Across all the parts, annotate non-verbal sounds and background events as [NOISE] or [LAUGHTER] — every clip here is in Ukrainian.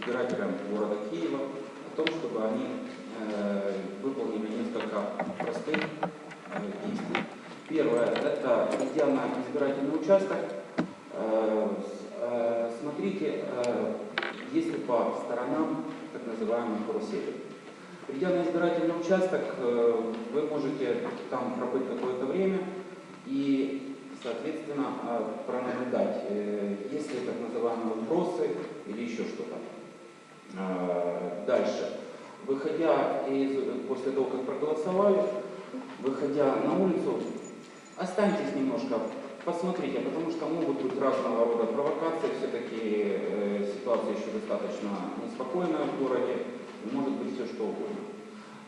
избирателям города Киева о том, чтобы они э, выполнили несколько простых э, действий. Первое – это, идя на избирательный участок, э, э, смотрите, э, есть ли по сторонам так называемый карусели. Придя на избирательный участок, э, вы можете там пробыть какое-то время и, соответственно, э, пронаблюдать, э, есть ли так называемые вопросы или еще что-то. Э, Дальше. Выходя из, после того, как проголосовали, выходя на улицу, останьтесь немножко, посмотрите, потому что могут быть разного рода провокации, все-таки э, ситуация еще достаточно неспокойная в городе, может быть все что угодно.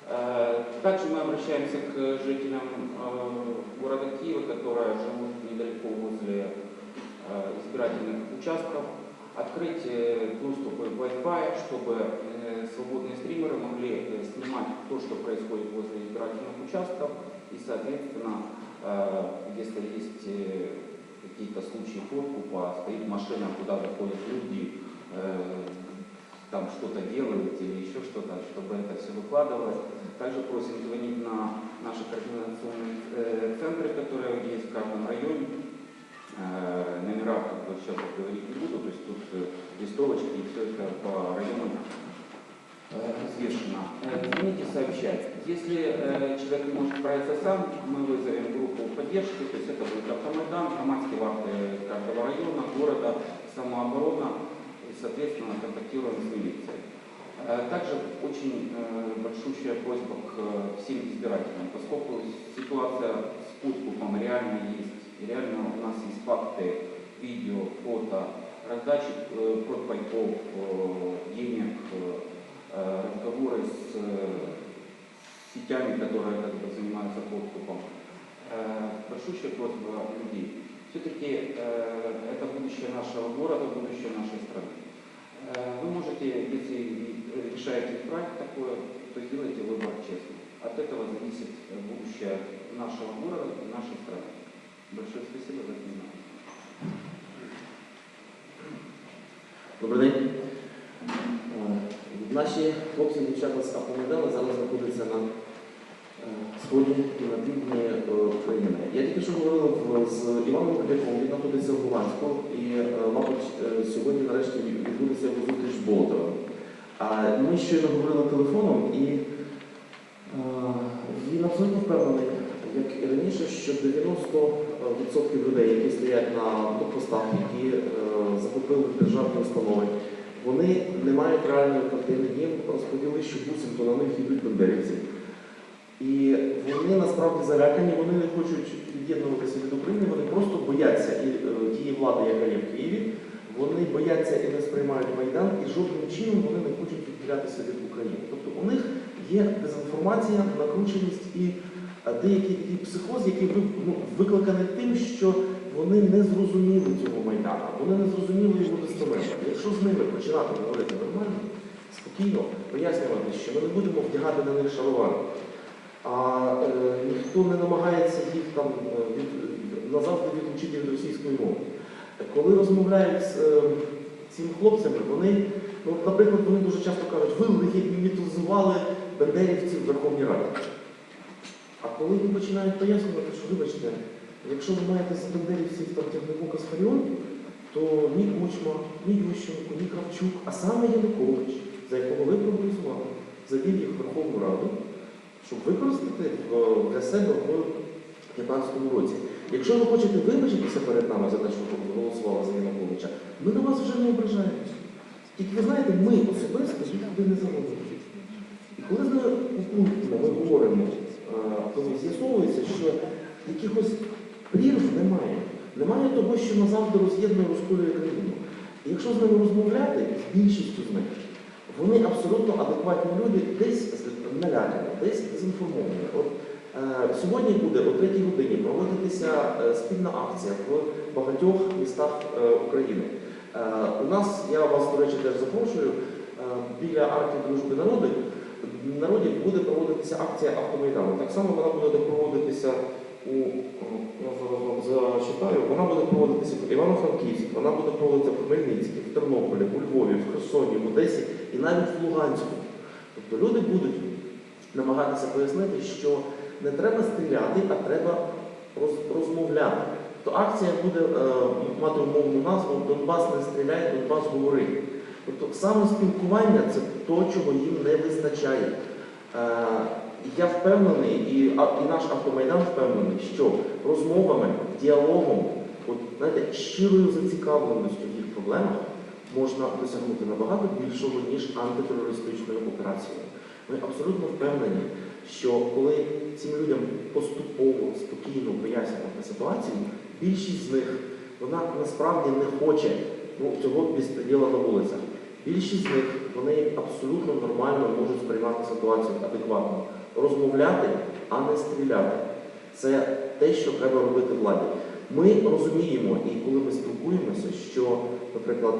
Э, Также мы обращаемся к жителям э, города Киева, которые живут недалеко возле э, избирательных участков, открыть э, доступы в Wi-Fi, чтобы э, свободные стримеры могли э, снимать то, что происходит возле избирательных участков, и, соответственно, если есть какие-то случаи подкупа, стоит машина, куда заходят люди, там что-то делают или еще что-то, чтобы это все выкладывалось. Также просим звонить на наши координационные центры, которые есть в каждом районе. Э, Номера, как бы сейчас вот говорить не буду, то есть тут э, листовочки и все это по районам э, развешено. Э, Звоните, сообщайте. Если человек не может справиться сам, мы вызовем группу поддержки, то есть это будет автомайдан, громадские вахты каждого района, города, самооборона, и, соответственно, контактируем с милицией. Также очень большущая просьба к всем избирателям, поскольку ситуация с подкупом реально есть, и реально у нас есть факты, видео, фото, раздачи э, протпайков, э, денег, э, э, разговоры с э, сетями, которые как бы, занимаются подкупом. Э, Большущая просьба людей. Все-таки это будущее нашего города, будущее нашей страны. Э, Вы можете, если решаете избрать такое, то сделайте выбор честно. От этого зависит э, будущее нашего города и нашей страны. Большое спасибо за внимание. Добрий день. Е, Наші хлопці і дівчата з Автомайдану зараз знаходяться на сході і на півдні України. Я тільки що говорив з Іваном Кобяком, він знаходиться в Луганську, і, е, мабуть, е, сьогодні нарешті відбудеться його зустріч з Болотовим. А ми щойно говорили телефоном, і е, він абсолютно впевнений, як і раніше, що 90% людей, які стоять на блокпостах, які е, захопили державні установи, вони не мають реальної картини. Їм розповіли, що буцімто на них йдуть бандерівці. І вони насправді залякані, вони не хочуть від'єднуватися від України, вони просто бояться і, е, тієї влади, яка є в Києві. Вони бояться і не сприймають Майдан, і жодним чином вони не хочуть відділятися від України. Тобто у них є дезінформація, накрученість і е, деякий такий психоз, ви- ну, викликаний тим, що вони не зрозуміли цього Майдану, вони не зрозуміли його достеменно. Якщо з ними починати говорити нормально, спокійно, пояснювати, що ми не будемо вдягати на них шаровари, а е, ніхто не намагається їх там е, від, назавжди відлучити від російської мови. Коли розмовляють з е, цими хлопцями, вони, ну, наприклад, вони дуже часто кажуть, ви легітимізували бендерівців в Верховній Раді. А коли їм починають пояснювати, що вибачте, якщо ви маєте з бендерівців там Тягнебока з то ні Кучма, ні Ющенко, ні Кравчук, а саме Янукович, за якого ви проголосували, завів їх в Верховну Раду, щоб використати для себе в 2015 році. Якщо ви хочете вибачитися перед нами за те, що ви голосували за Януковича, ми на вас вже не ображаємося. Тільки ви знаєте, ми особисто їх туди не заводимо. І коли пунктно ми говоримо, е, то з'ясовується, що якихось прірв немає. Немає того, що назавжди роз'єднує розколює країну. І якщо з ними розмовляти, з більшістю з них, вони абсолютно адекватні люди, десь налякані, десь дезінформовані. От е, сьогодні буде о 3 годині проводитися е, спільна акція в багатьох містах е, України. Е, у нас, я вас, до речі, теж запрошую, е, біля арки дружби народи, народів буде проводитися акція автомайдану. Так само вона буде проводитися у зачитаю, вона буде проводитися в Івано-Франківську, вона буде проводитися в Хмельницькій, в Тернополі, у Львові, в Херсоні. В Одесі і навіть в Луганську. Тобто люди будуть намагатися пояснити, що не треба стріляти, а треба роз- розмовляти. То акція буде е, мати умовну назву Донбас не стріляй, Донбас говори. Тобто саме спілкування це то, чого їм не вистачає. Е, я впевнений, і, і наш автомайдан впевнений, що розмовами, діалогом, от, знаєте, щирою зацікавленістю в їх проблемах можна досягнути набагато більшого, ніж антитерористичною операцією. Ми абсолютно впевнені, що коли цим людям поступово, спокійно пояснювати ситуацію, більшість з них вона насправді не хоче ну, цього безпреділа на вулицях. Більшість з них вони абсолютно нормально можуть сприймати ситуацію адекватно, розмовляти, а не стріляти. Це те, що треба робити владі. Ми розуміємо, і коли ми спілкуємося, що, наприклад,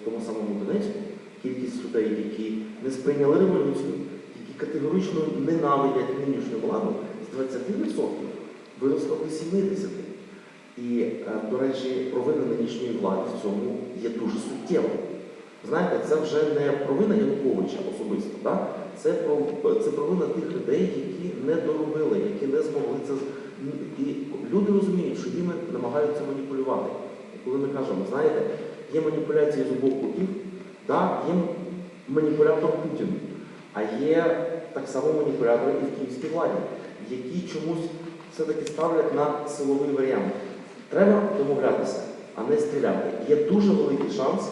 в тому самому Донецьку кількість людей, які не сприйняли революцію, які категорично ненавидять нинішню владу, з 20% виросла до 70%. І, е, до речі, провина нинішньої влади в цьому є дуже суттєва. Знаєте, це вже не провина Януковича особисто, да? це, про, це провина тих людей, які не доробили, які не змогли це. І люди розуміють, що ними намагаються маніпулювати. І коли ми кажемо, знаєте, є маніпуляції з обох боків, да? є маніпулятор Путін, а є так само маніпулятори і в київській владі, які чомусь все-таки ставлять на силовий варіант. Треба домовлятися, а не стріляти. Є дуже великий шанс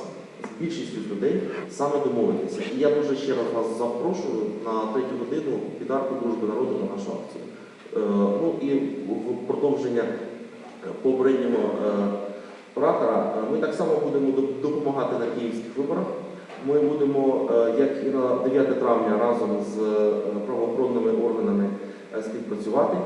більшістю людей саме домовитися. І я дуже ще раз вас запрошую на третю годину під арку дружби народу на нашу акцію. Е, ну і в продовження е, попереднього е, оратора, е, ми так само будемо допомагати на київських виборах. Ми будемо, як і на 9 травня, разом з правоохоронними органами співпрацювати.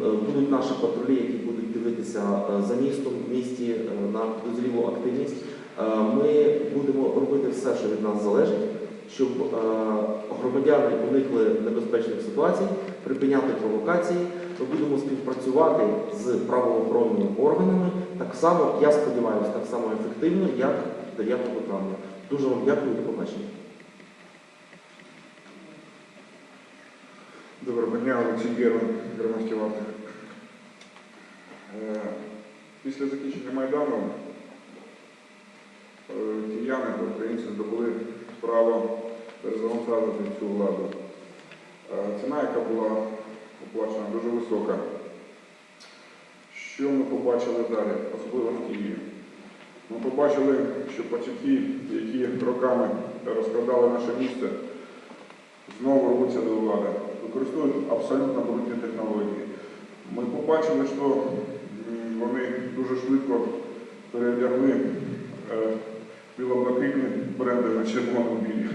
Будуть наші патрулі, які будуть дивитися за містом, в місті на підозрілу активність. Е, Ми будемо робити все, що від нас залежить, щоб е, громадяни уникли небезпечних ситуацій, припиняти провокації. Ми будемо співпрацювати з правоохоронними органами так само, я сподіваюся, так само ефективно, як 9 травня. Дуже вам дякую, до побачення. Доброго дня, Олексій Герман, громадський вартер. Е, Після закінчення Майдану кияни та українці здобули право перезавантажити цю владу. Е, Ціна, яка була оплачена, дуже висока. Що ми побачили далі, особливо в Києві? Ми побачили, що пацюки, які роками розкрадали наше місто, знову рвуться до влади, використовують абсолютно брудні технології. Ми побачили, що вони дуже швидко переодягли е, біло-блакитні бренди на червоно-білі.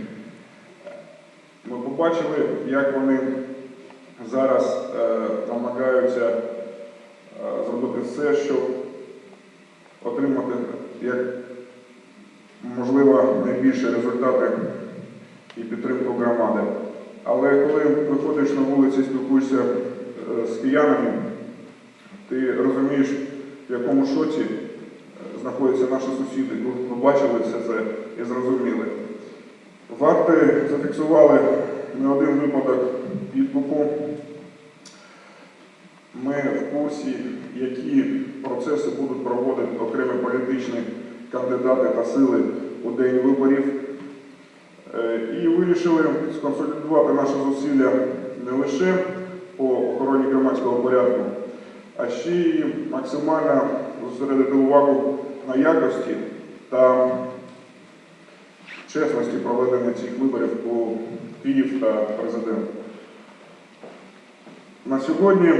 Ми побачили, як вони зараз е, намагаються е, зробити все, щоб отримати як можливо найбільші результати і підтримку громади. Але коли виходиш на вулиці і спілкуєшся е, з киянами, ти розумієш, в якому шоці знаходяться наші сусіди, побачили все це і зрозуміли. Варти зафіксували не один випадок підкупу. Ми в курсі, які процеси будуть проводити окремі політичні кандидати та сили у день виборів. Е, І вирішили сконсолідувати наші зусилля не лише по охороні громадського порядку, а ще й максимально зосередити увагу на якості та чесності проведення цих виборів у Київ та президент. На сьогодні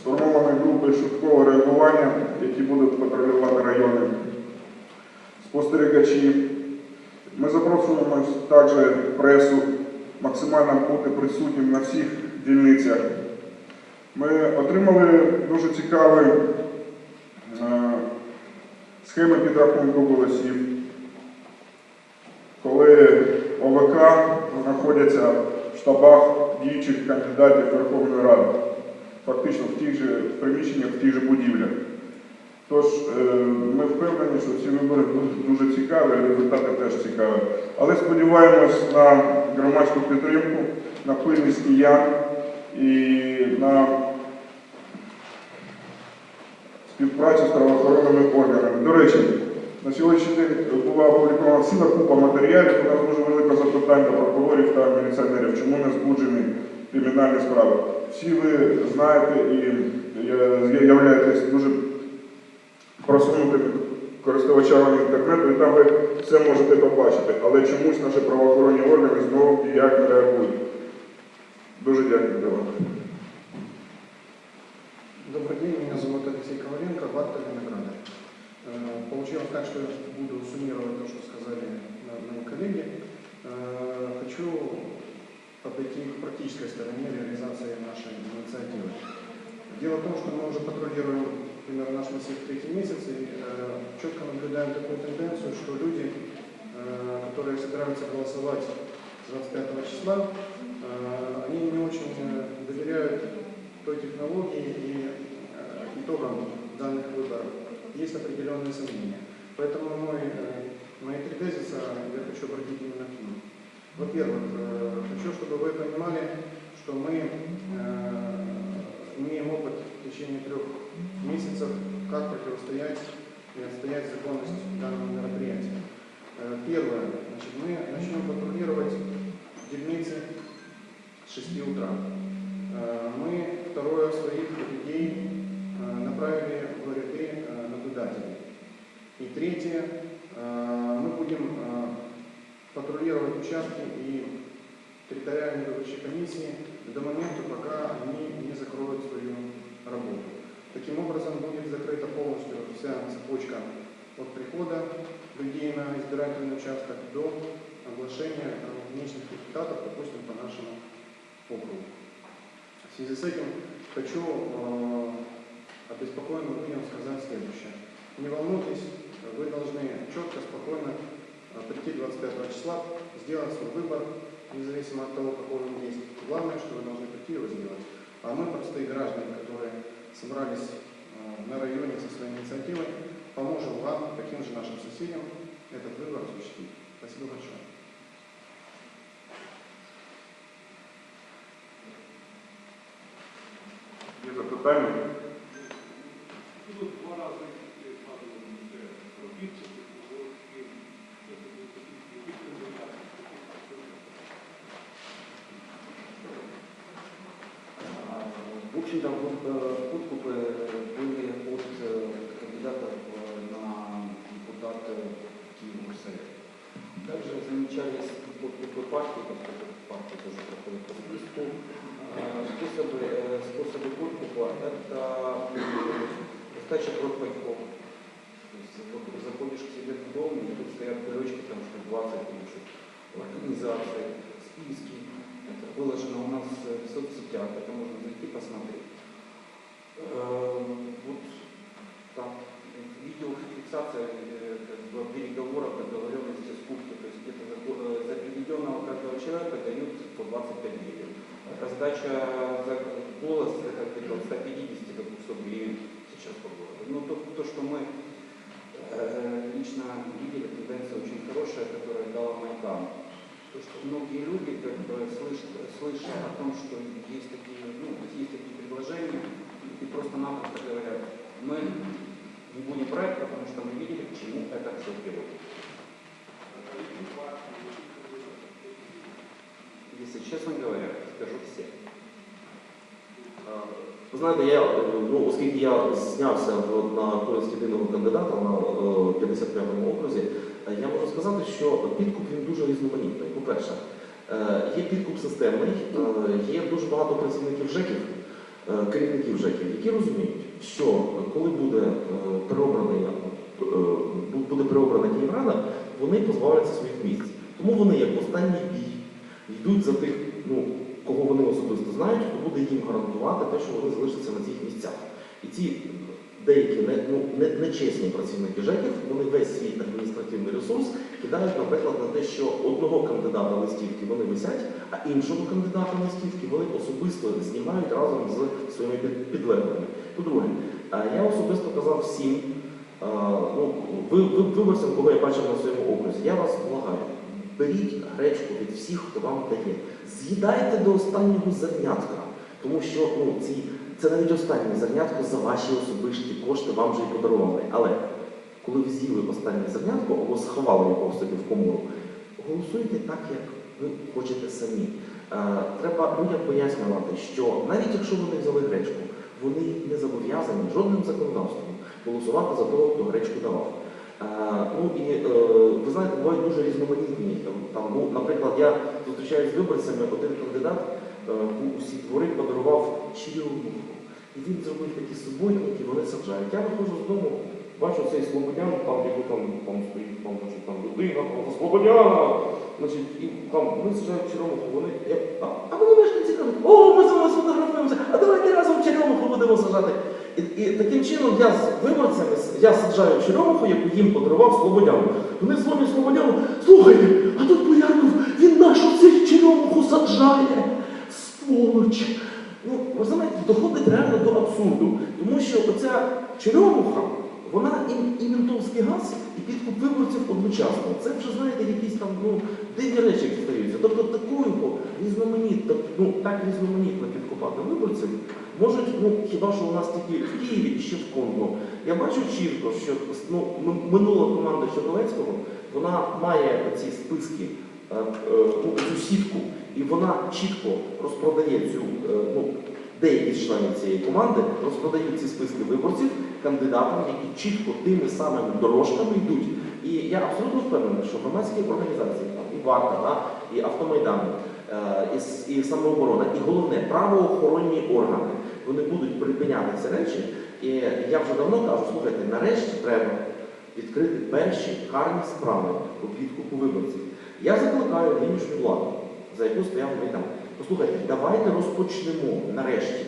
сформовані групи швидкого реагування, які будуть патрулювати райони, спостерігачі. Ми запрошуємо також пресу максимально бути присутнім на всіх дільницях. Ми отримали дуже цікаві е, схеми підрахунку голосів, коли ОВК знаходяться в штабах діючих кандидатів Верховної Ради, фактично в тих же приміщеннях, в тих же будівлях. Тож е, ми впевнені, що ці вибори будуть дуже цікаві, результати теж цікаві. Але сподіваємось на громадську підтримку, на пильність киян і на співпрацю з правоохоронними органами. До речі, на сьогоднішній день була опублікована ціла купа матеріалів. У нас дуже велике запитання прокурорів та міліціонерів, чому не збуджені кримінальні справи. Всі ви знаєте і е, являєтесь дуже просунутими користувачами інтернету, і там ви все можете побачити. Але чомусь наші правоохоронні органи знову ніяк не реагують. Дуже дякую за вас. Добрый день, меня зовут Алексей Коваленко, Варта Виноградар. Э, Получилось так, что я буду суммировать то, что сказали мои коллеги. Э, Хочу подойти к практической стороне реализации нашей инициативы. Дело в том, что мы уже патрулируем примерно наш массив третий месяц и э, четко наблюдаем такую тенденцию, что люди, которые собираются голосовать 25 числа, они не очень доверяют той технологии и э, итогам данных выборов. Есть определенные сомнения. Поэтому мой, э, мои три тезиса я хочу обратить именно к ним. Во-первых, э, хочу, чтобы вы понимали, что мы имеем опыт в течение трех месяцев, как противостоять и отстоять законность данного мероприятия. Первое. Значит, мы начнем патрулировать дельницы с 6 утра. Э, Мы второе своих людей э, направили в ряды э, наблюдателей. И третье, мы будем патрулировать участки и территориальные выборчие комиссии до момента, пока они не закроют свою работу. Таким образом будет закрыта полностью вся цепочка от прихода людей на избирательный участок до оглашения внешних результатов, допустим, по нашему округу. В связи с этим хочу э, обеспокоенным людям сказать следующее. Не волнуйтесь, вы должны четко, спокойно э, прийти 25 числа, сделать свой выбор, независимо от того, какой он есть. Главное, что вы должны прийти его сделать. А мы, простые граждане, которые собрались э, на районе со своей инициативой, поможем вам, таким же нашим соседям, этот выбор осуществить. Спасибо большое. Є запитання? В общем-то, способы подкупа – это м, сдача профпайков. То есть вот ты заходишь к себе в дом, и тут стоят кулечки, там что 20 пишут, организации, списки. Это выложено у нас э, в соцсетях, это можно зайти посмотреть. Э, Вот так. Видеофиксация э, переговоров, договоренности скупки. То есть где-то за, э, приведенного каждого человека дают по 25 гривен. Раздача за голос это где-то от 150 до 200 гривен городу. Но то, то что мы э, лично видели, тенденция очень хорошая, которая дала Майдан. То, что многие люди, как бы, слышат, слыша о том, что есть такие, ну, есть такие предложения, и просто-напросто говорят, мы не будем брать, потому что мы видели, к чему это все приводит. Если честно говоря, скажу все. Знаєте, я, е, ну, оскільки я знявся на користь єдиного кандидата на е, 55-му окрузі, е, я можу сказати, що підкуп він дуже різноманітний. По-перше, е, є підкуп системний, е, є дуже багато працівників ЖЕКів, е, керівників ЖЕКів, які розуміють, що коли буде е, переобраний, е, буде переобрана Київрада, вони позбавляться своїх місць. Тому вони, як останній бій, йдуть за тих, ну, кого вони особисто знають, хто буде їм гарантувати те, що вони залишаться на цих місцях. І ці деякі не, ну, не, нечесні працівники ЖЕКів, вони весь свій адміністративний ресурс кидають, наприклад, на те, що одного кандидата листівки вони висять, а іншого кандидата листівки вони особисто знімають разом з своїми підлеглими. По-друге, е, я особисто казав всім, ну, ви, ви, виборцям, кого я бачив на своєму окрузі, я вас благаю, беріть гречку від всіх, хто вам дає. З'їдайте до останнього зернятка, тому що ну, ці, це навіть останнє зернятко за ваші особисті кошти вам вже і подарували. Але коли ви з'їли останнє зернятко або сховали його собі в комору, голосуйте так, як ви хочете самі. Е, Треба людям пояснювати, що навіть якщо вони взяли гречку, вони не зобов'язані жодним законодавством голосувати за того, хто гречку давав. Ну і е, ви знаєте, бувають дуже різноманітні. Там, ну, наприклад, я зустрічаюся з виборцями, один кандидат е, усі двори подарував черемуху. І він зробив такі суботники, вони саджають. Я виходжу з дому, бачу цей слободян, там яку там, там стоїть, там, значить, там людина, там слободяна, значить, і там вони саджають черемуху, вони, я, а, а мені мешканці кажуть, о, ми з вами сфотографуємося, а давайте разом черемуху будемо саджати. І, і таким чином я з виборцями я саджаю черемуху, яку їм подарував Слободяну. Вони дзвонять Слободяну, слухайте, а тут Боярков, він нашу цю черемуху саджає. Сволоч. Ну, ви знаєте, доходить реально до абсурду. Тому що оця черемуха, вона і, і ментовський газ, і підкуп виборців одночасно. Це вже, знаєте, якісь там ну, дивні речі стаються. Тобто такою різноманітно, ну, так різноманітно підкупати виборців можуть, ну, хіба що у нас тільки в Києві і ще в Конго. Я бачу чітко, що ну, минула команда Черновецького, вона має ці списки, е, е, цю сітку, і вона чітко розпродає цю, е, ну, деякі з членів цієї команди розпродають ці списки виборців кандидатам, які чітко тими самими дорожками йдуть. І я абсолютно впевнений, що громадські організації, там, і варта, да, і автомайдан, е, і, і самооборона, і головне правоохоронні органи, вони будуть припиняти ці речі. І я вже давно кажу, слухайте, нарешті треба відкрити перші карні справи по підкупу виборців. Я закликаю нинішню владу, за яку стояв Майдан. Послухайте, давайте розпочнемо нарешті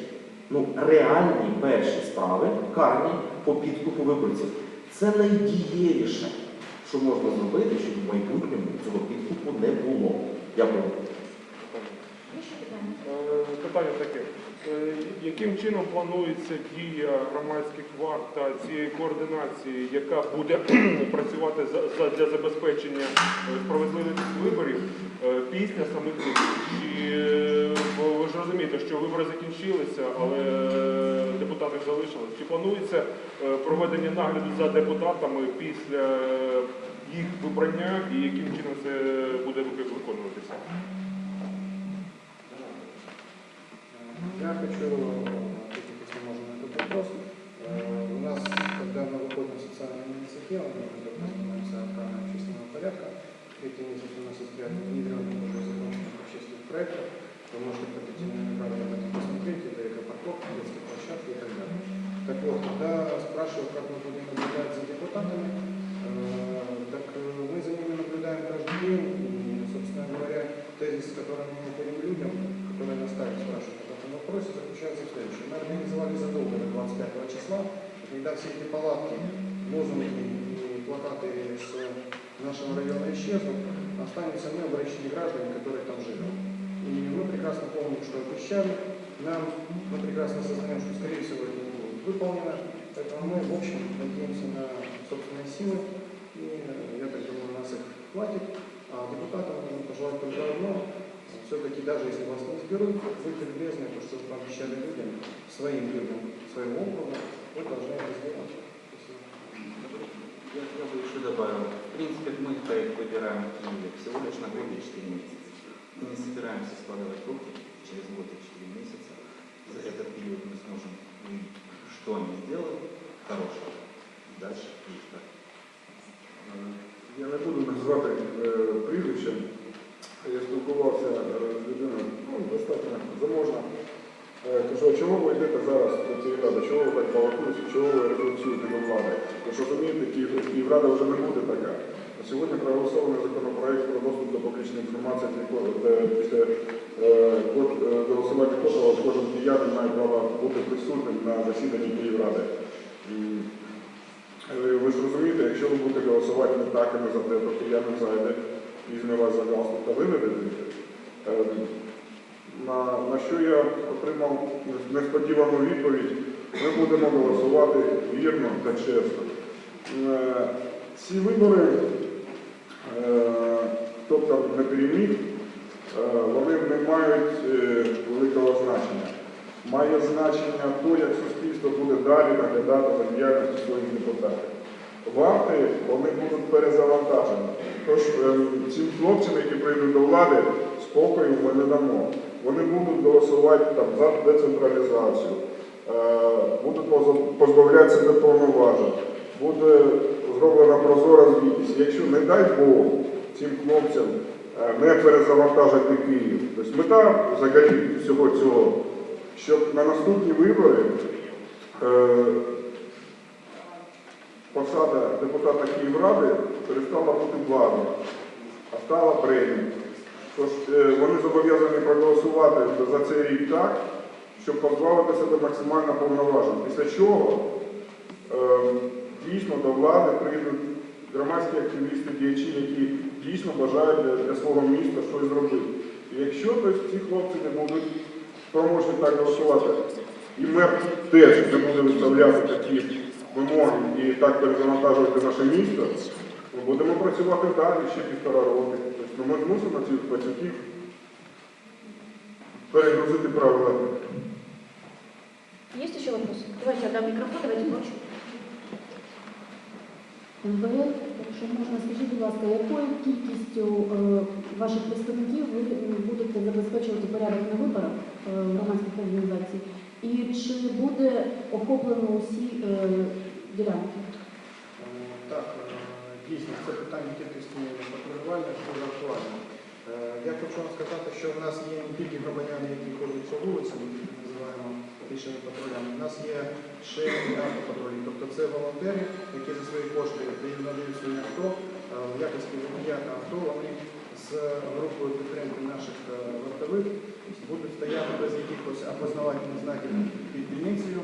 ну, реальні перші справи карні по підкупу виборців. Це найдієвіше, що можна зробити, щоб в майбутньому цього підкупу не було. Дякую. Є питання? Е, таке. Е, Яким чином планується дія громадських варт та цієї координації, яка буде [CLEARS THROAT] працювати за, за- для забезпечення е, справедливих виборів е, після самих виборів? Чи, е, бо ви ж розумієте, що вибори закінчилися, але е, депутати залишились. Чи планується е, проведення нагляду за депутатами після е, їх вибрання і яким чином це буде вик- виконуватися? Я хочу ответить, если можно, на этот вопрос. Э, У нас, когда мы выходим в социальные инициативы, мы занимаемся охраной общественного порядка, третий месяц у нас состоят внедренных уже законченных общественных проектов. Вы можете на направление об этом посмотреть, это экопарковка, детские площадки и так далее. Так вот, когда спрашивают, как мы будем наблюдать за депутатами, э, так э, мы за ними наблюдаем каждый день, и, собственно говоря, тезис, который мы находим людям, которые нас также спрашивают об этом вопросе, заключается в следующем. Мы организовали задолго до 25 числа, когда все эти палатки, лозунги и плакаты с нашего района исчезнут, останемся мы, обращенные граждане, которые там живем. И мы прекрасно помним, что обещали нам, мы прекрасно осознаем, что, скорее всего, это не будет выполнено, поэтому мы, в общем, надеемся на собственные силы, и я так думаю, нас их хватит, а депутатам нужно пожелать только одно, все-таки даже если вас не изберут, будьте любезны, то, что вы пообещали людям, своим людям, своего округа, вы должны это сделать. Я, бы еще добавил. В принципе, мы проект выбираем в Киеве всего лишь на год и 4 месяца. Мы не собираемся складывать руки через год и 4 месяца. За этот период мы сможем увидеть, что они сделали хорошего. И дальше действовать. Я не буду називати е, прізвищем. Я спілкувався е, з людиною, ну, достатньо заможна. Е, Кажу, а чого ви йдете зараз до цієї ради? Чого ви так балакуєте? Чого ви рефлексуєте до влади? Ви ж розумієте, Київ, Київрада вже не буде така. Сьогодні проголосований законопроект про доступ до публічної інформації, де після е, е, голосування котрого кожен киянин має право бути присутнім на засіданні Київради. Е, Ви ж розумієте, якщо ви будете голосувати не так, а не за те, то киянин зайде, візьме вас за галстук та. Е, На, на що я отримав несподівану відповідь, ми будемо голосувати вірно та чесно. Ці вибори, е, хто б переміг, е, вони не мають е, великого значення. Має значення то, як суспільство буде далі наглядати за діяльністю своїх депутатів. Варти вони будуть перезавантажені. Тож цим хлопцям, які прийдуть до влади, спокою ми не дамо. Вони будуть голосувати там, за децентралізацію, будуть позбавлятися неповноважень, буде зроблена прозора звітність. Якщо, не дай Бог, цим хлопцям е, не перезавантажити Київ. Тобто мета взагалі всього цього, щоб на наступні вибори е, посада депутата Київради перестала бути владою, а стала премією. Тож е, вони зобов'язані проголосувати за цей рік так, щоб позбавити себе максимально повноважень. Після чого е, дійсно до влади прийдуть громадські активісти, діячі, які дійсно бажають для, для свого міста щось зробити. І якщо то ці хлопці не будуть спроможні так голосувати, і мер теж не буде виставляти такі вимоги і так перезавантажувати наше місто, ми будемо працювати далі ще півтора роки. Тобто ми змусимо цих працівників перегрузити правила. Есть еще вопросы? Давайте отдам микрофон, давайте прошу. МВС, якщо можна, скажіть, будь ласка, якою кількістю е, ваших представників ви будете забезпечувати порядок на виборах е, громадських організацій? І чи буде охоплено усі е, ділянки? Е, Так, е, дійсно, це питання кількості патрулювання дуже актуальне. Е, Я хочу вам сказати, що в нас є не тільки громадяни, які ходять по вулиці, ми їх називаємо пішими патрулями. У нас є ще автопатрулі, тобто це волонтери, які за свої кошти дають- надають свої авто, е, в якості водія авто вони з групою підтримки наших е, вартових будуть стояти без якихось опознавальних знаків під дільницею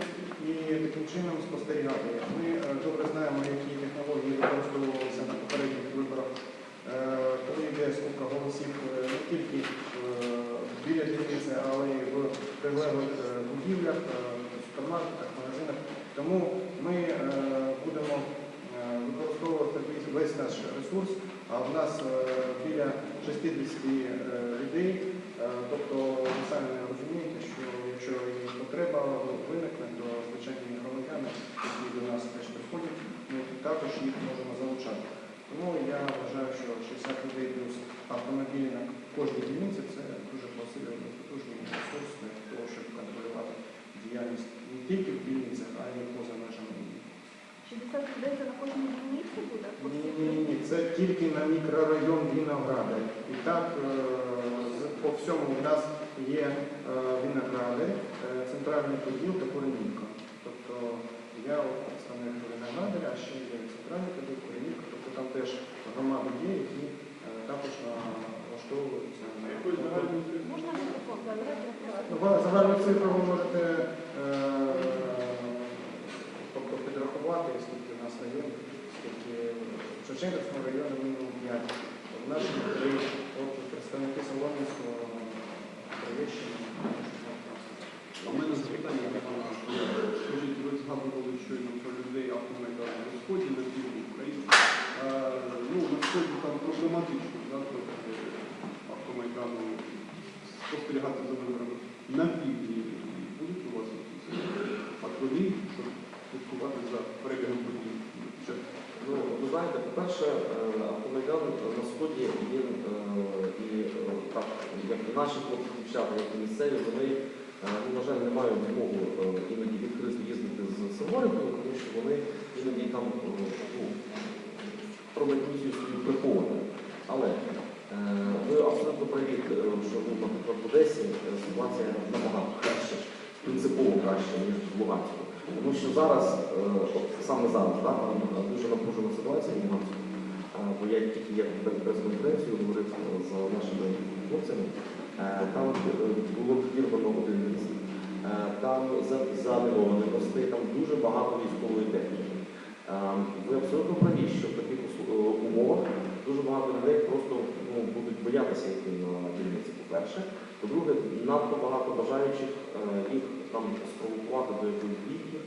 і таким чином спостерігати. Ми е, добре знаємо, які технології використовувалися на попередніх виборах, коли йде скупка голосів не тільки біля дільниці, але й прилеглих е, будівлях, е, супермаркетах, магазинах. Тому ми е, будемо використовувати весь- наш ресурс, а в нас біля 60 е, людей. Тобто ви самі розумієте, що якщо потреба виникне, то звичайні громадяни, які до нас теж приходять, ми також їх можемо залучати. Тому я вважаю, що 60 людей плюс автомобілі на кожній дільниці це дуже потужний ресурс для того, щоб контролювати діяльність не тільки в дільницях, а й поза межами. 60 людей це на кожній дільниці буде? Ні, ні, ні, це тільки на мікрорайон Віногради. І так е, по всьому у нас є е, Віногради, е, центральний поділ та Коренівка. Тобто я представник Віногради, а ще є центральний поділ Коренівка, тобто там теж громади є, які також на Ну, ва- Загальну цифру ви можете е, тобто підрахувати, скільки у нас районів, скільки в Шевченківському районі мінімум 5. В нашому три представники Солом'янського, Троєщини. У мене запитання до пана. Скажіть, ви згадували щойно про людей автомайдану на сході, на півдні України. Ну, на сході там проблематично, да, автомайдану спостерігати за виборами. На півдні будуть у вас патрулі, щоб слідкувати за перебігом подій? Ну, ви знаєте, по-перше, е, автомайдан на сході він е, і е, так, як і наші хлопці дівчата, як і місцеві, вони, ну, на жаль, не мають змогу іноді відкрито їздити з Саморикою, тому що вони іноді там ну, роблять свою прихованою. Але ви абсолютно праві, е, що наприклад, в Одесі е, ситуація набагато краще, принципово краще, ніж в Луганську. Тому що зараз, е, саме зараз, е, дуже напружена ситуація в Луганську. Е, Бо я тільки як перед прес-конференцією говорив е, з нашими хлопцями, Е, там е, було підірвано один міст. Е, Там за- заміновані мости, там дуже багато військової техніки. Е, Ви абсолютно праві, що в таких е, умовах дуже багато людей просто ну, будуть боятися йти на дільниці, по-перше. По-друге, надто багато бажаючих е, їх там спровокувати до якоїсь бійки,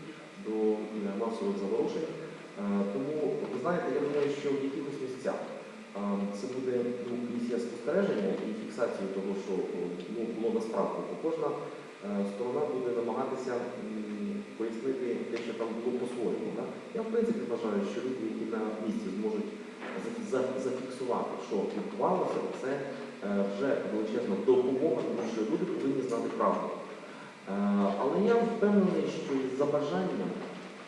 до е, масових заворушень. Е, Тому, ви знаєте, я думаю, що в якихось місцях це буде ну, місія спостереження і фіксації того, що ну, було насправді. Кожна сторона буде намагатися пояснити те, що там було по-своєму. Я в принципі вважаю, що люди, які на місці зможуть зафіксувати, що відбувалося, це е, вже величезна допомога, тому що люди повинні знати правду. Е, Але я впевнений, що за бажанням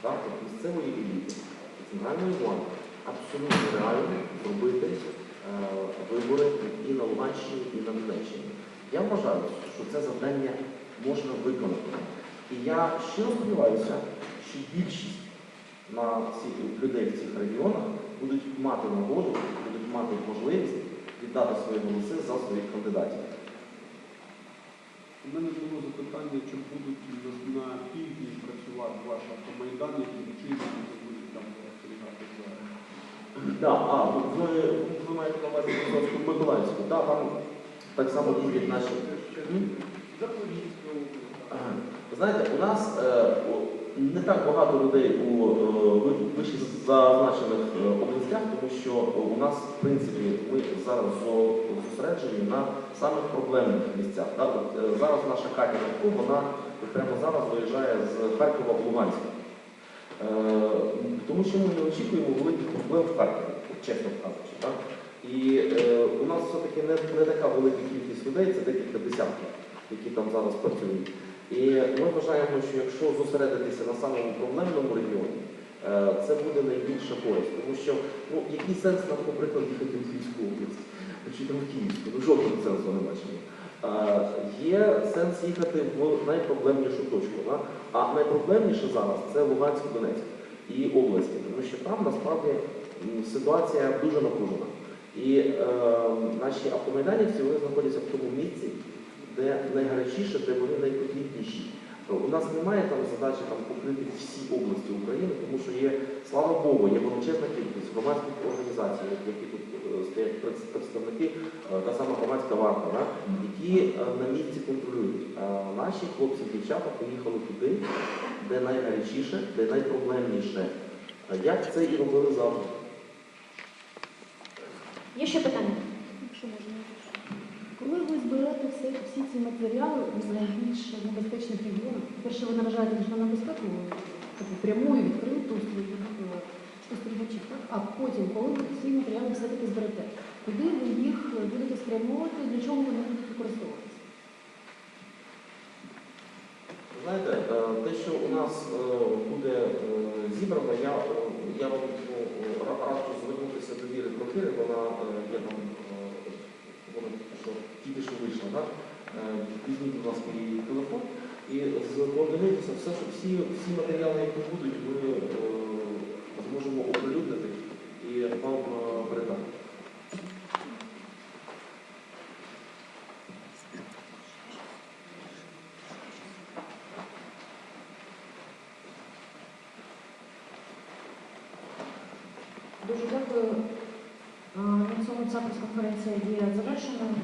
так, місцевої еліти, центральної влади абсолютно реально зробити е, вибори і на Луганщині, і на Донеччині. Я вважаю, що це завдання можна виконати. І я щиро сподіваюся, що більшість на всіх людей в цих регіонах будуть мати нагоду, будуть мати можливість віддати свої голоси за своїх кандидатів. У мене було запитання, чи будуть на, півдні працювати ваші автомайдан, які чином будуть там спостерігати за Да, а, ви, ви маєте на увазі Миколаївську, да, там так само їздять наші. Ви знаєте, у нас е, не так багато людей у е, вище зазначених е, областях, тому що у нас, в принципі, ми зараз зосереджені на самих проблемних місцях. Е, зараз наша Катя вона прямо зараз виїжджає з Харкова в Луганськ. Тому що ми не очікуємо великих проблем в Харкові, чесно кажучи. Так? І е, у нас все-таки не, не така велика кількість людей, це декілька десятків, які там зараз працюють. І ми вважаємо, що якщо зосередитися на самому проблемному регіоні, е, це буде найбільша користь. Тому що ну, який сенс нам, наприклад, їхати в Київську область, чи там в Київську, ну жодного сенсу не бачимо. Е, Є сенс їхати в найпроблемнішу точку. Да? А найпроблемніше зараз це Луганськ, Донецьк і області, тому що там насправді ситуація дуже напружена. І е, наші автомайданівці вони знаходяться в тому місці, де найгарячіше, де вони найпотрібніші. У нас немає там задачі там, покрити всі області України, тому що є, слава Богу, є величезна кількість громадських організацій, які тут е, стоять представники, е, та сама громадська варта, да, які е, на місці контролюють. А наші хлопці, дівчата поїхали туди, де найгарячіше, де найпроблемніше. Як це і робили завжди. Є ще питання? Ви зберете всі, всі ці матеріали з найбільш небезпечних регіонів, перше ви наражаєте національну безпеку, пряму і відкриту спостерігачів, а потім, коли ви ці матеріали все-таки зберете, куди ви їх будете спрямовувати, для чого вони будуть використовуватися? Знаєте, е, те, що у нас е, буде е, зібрано, я, я вам ну, раджу звернутися до Віри Прохири, вона є там, тільки що, вийшла, так? Е, Візьміть, будь ласка, її телефон і скоординуйтеся, все, що- всі, всі матеріали, які будуть, ми е, зможемо оприлюднити і вам е, передати. Дуже дякую. На цьому ця прес-конференція є завершеною.